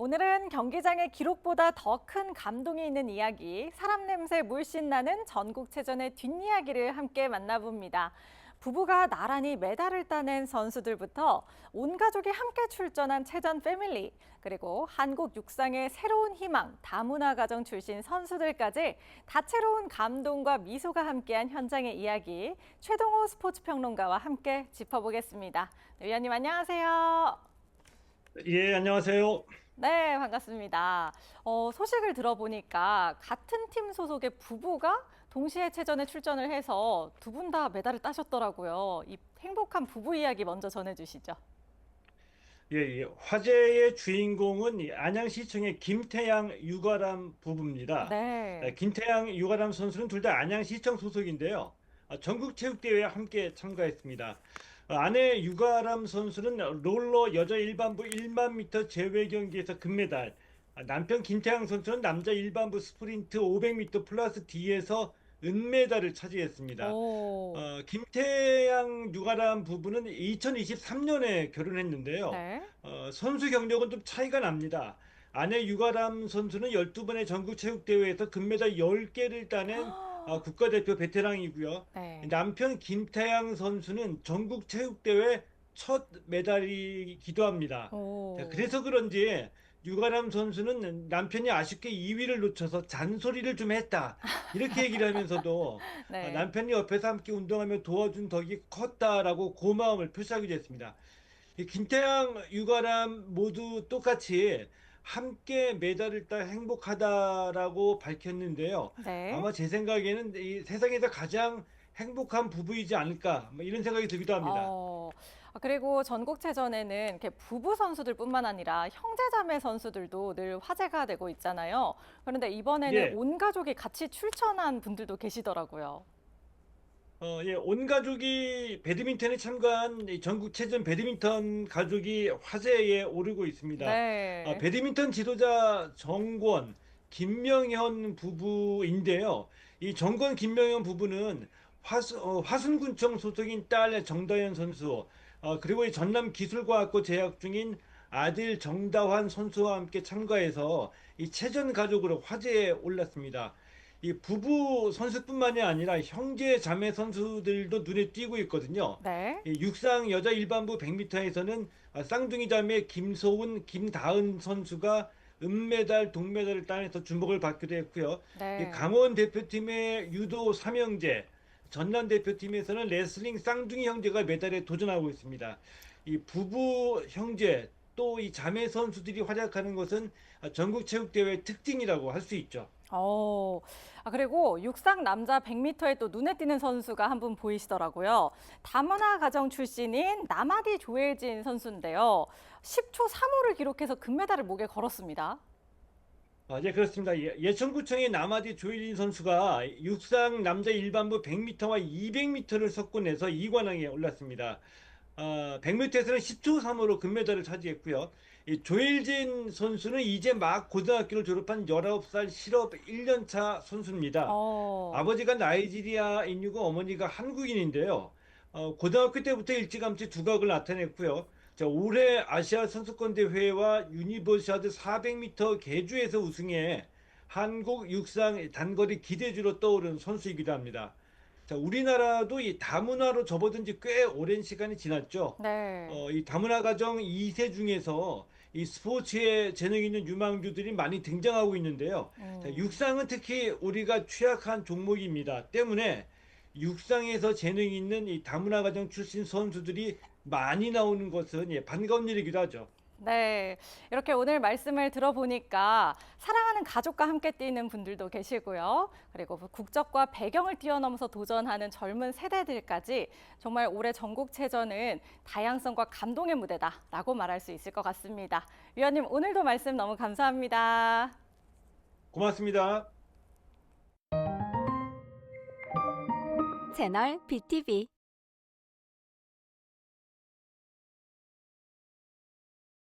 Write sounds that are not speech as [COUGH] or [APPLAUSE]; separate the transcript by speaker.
Speaker 1: 오늘은 경기장의 기록보다 더 큰 감동이 있는 이야기, 사람 냄새 물씬 나는 전국체전의 뒷이야기를 함께 만나봅니다. 부부가 나란히 메달을 따낸 선수들부터 온 가족이 함께 출전한 체전 패밀리, 그리고 한국 육상의 새로운 희망, 다문화 가정 출신 선수들까지 다채로운 감동과 미소가 함께한 현장의 이야기, 최동호 스포츠 평론가와 함께 짚어보겠습니다. 네, 위원님 안녕하세요.
Speaker 2: 예, 안녕하세요.
Speaker 1: 네, 반갑습니다. 어, 소식을 들어보니까 같은 팀 소속의 부부가 동시에 체전에 출전을 해서 두 분 다 메달을 따셨더라고요. 이 행복한 부부 이야기 먼저 전해주시죠.
Speaker 2: 예, 예. 화제의 주인공은 이 안양시청의 김태양, 유가람 부부입니다.
Speaker 1: 네.
Speaker 2: 네, 김태양, 유가람 선수는 둘 다 안양시청 소속인데요. 아, 전국체육대회에 함께 참가했습니다. 아, 아내 유가람 선수는 롤러 여자 일반부 1만 미터 제외 경기에서 금메달, 아, 남편 김태양 선수는 남자 일반부 스프린트 500m 플러스 D에서 은메달을 차지했습니다.
Speaker 1: 오.
Speaker 2: 어, 김태양 유가람 부부는 2023년에 결혼했는데요.
Speaker 1: 네.
Speaker 2: 어, 선수 경력은 좀 차이가 납니다. 아내 유가람 선수는 12번의 전국체육대회에서 금메달 10개를 따낸 어, 국가대표 베테랑이고요.
Speaker 1: 네.
Speaker 2: 남편 김태양 선수는 전국 체육대회 첫 메달이기도 합니다.
Speaker 1: 오.
Speaker 2: 자, 그래서 그런지 유가람 선수는 남편이 아쉽게 2위를 놓쳐서 잔소리를 좀 했다. 이렇게 [LAUGHS] 얘기를 하면서도
Speaker 1: 네.
Speaker 2: 아, 남편이 옆에서 함께 운동하며 도와준 덕이 컸다라고 고마움을 표시하기도 했습니다. 이 김태양, 유가람 모두 똑같이 함께 메달을 따 행복하다라고 밝혔는데요.
Speaker 1: 네.
Speaker 2: 아마 제 생각에는 이 세상에서 가장 행복한 부부이지 않을까 뭐 이런 생각이 들기도 합니다.
Speaker 1: 어, 아, 그리고 전국체전에는 이렇게 부부 선수들뿐만 아니라 형제자매 선수들도 늘 화제가 되고 있잖아요. 그런데 이번에는
Speaker 2: 예.
Speaker 1: 온 가족이 같이 출전한 분들도 계시더라고요.
Speaker 2: 어, 예, 온 가족이 배드민턴에 참가한 이 전국체전 배드민턴 가족이 화제에 오르고 있습니다.
Speaker 1: 네.
Speaker 2: 아, 배드민턴 지도자 정권, 김명현 부부인데요. 이 정권, 김명현 부부는 화수, 어, 화순군청 소속인 딸 정다현 선수, 어, 그리고 이 전남 기술과학고 재학 중인 아들 정다환 선수와 함께 참가해서 이 체전 가족으로 화제에 올랐습니다. 이 부부 선수뿐만이 아니라 형제 자매 선수들도 눈에 띄고 있거든요.
Speaker 1: 네.
Speaker 2: 이 육상 여자 일반부 100m에서는 쌍둥이 자매 김소은, 김다은 선수가 은메달, 동메달을 따내서 주목을 받기도 했고요.
Speaker 1: 네.
Speaker 2: 이 강원 대표팀의 유도 삼형제, 전남 대표팀에서는 레슬링 쌍둥이 형제가 메달에 도전하고 있습니다. 이 부부 형제 또 이 자매 선수들이 활약하는 것은 전국 체육대회 특징이라고 할 수 있죠.
Speaker 1: 어, 아, 그리고 육상 남자 100m에 또 눈에 띄는 선수가 한 분 보이시더라고요. 다문화 가정 출신인 남아디 조혜진 선수인데요. 10초 3호를 기록해서 금메달을 목에 걸었습니다.
Speaker 2: 아, 네, 그렇습니다. 예, 예천구청의 남아디 조일린 선수가 육상 남자 일반부 100m와 200m를 섞어내서 2관왕에 올랐습니다. 아, 100m에서는 10초 3으로 금메달을 차지했고요. 이 조일진 선수는 이제 막 고등학교를 졸업한 19살 실업 1년차 선수입니다.
Speaker 1: 어,
Speaker 2: 아버지가 나이지리아인이고 어머니가 한국인인데요. 어, 고등학교 때부터 일찌감치 두각을 나타냈고요. 자, 올해 아시아 선수권 대회와 유니버시아드 400m 계주에서 우승해 한국 육상 단거리 기대주로 떠오른 선수이기도 합니다. 자, 우리나라도 이 다문화로 접어든 지 꽤 오랜 시간이 지났죠.
Speaker 1: 네.
Speaker 2: 어, 이 다문화 가정 2세 중에서 이 스포츠에 재능 있는 유망주들이 많이 등장하고 있는데요.
Speaker 1: 음.
Speaker 2: 자, 육상은 특히 우리가 취약한 종목입니다. 때문에 육상에서 재능 있는 이 다문화 가정 출신 선수들이 많이 나오는 것은 예, 반가운 일이기도 하죠.
Speaker 1: 네. 이렇게 오늘 말씀을 들어보니까 사랑하는 가족과 함께 뛰는 분들도 계시고요. 그리고 국적과 배경을 뛰어넘어서 도전하는 젊은 세대들까지 정말 올해 전국체전은 다양성과 감동의 무대다라고 말할 수 있을 것 같습니다. 위원님, 오늘도 말씀 너무 감사합니다.
Speaker 2: 고맙습니다.
Speaker 3: 채널 BTV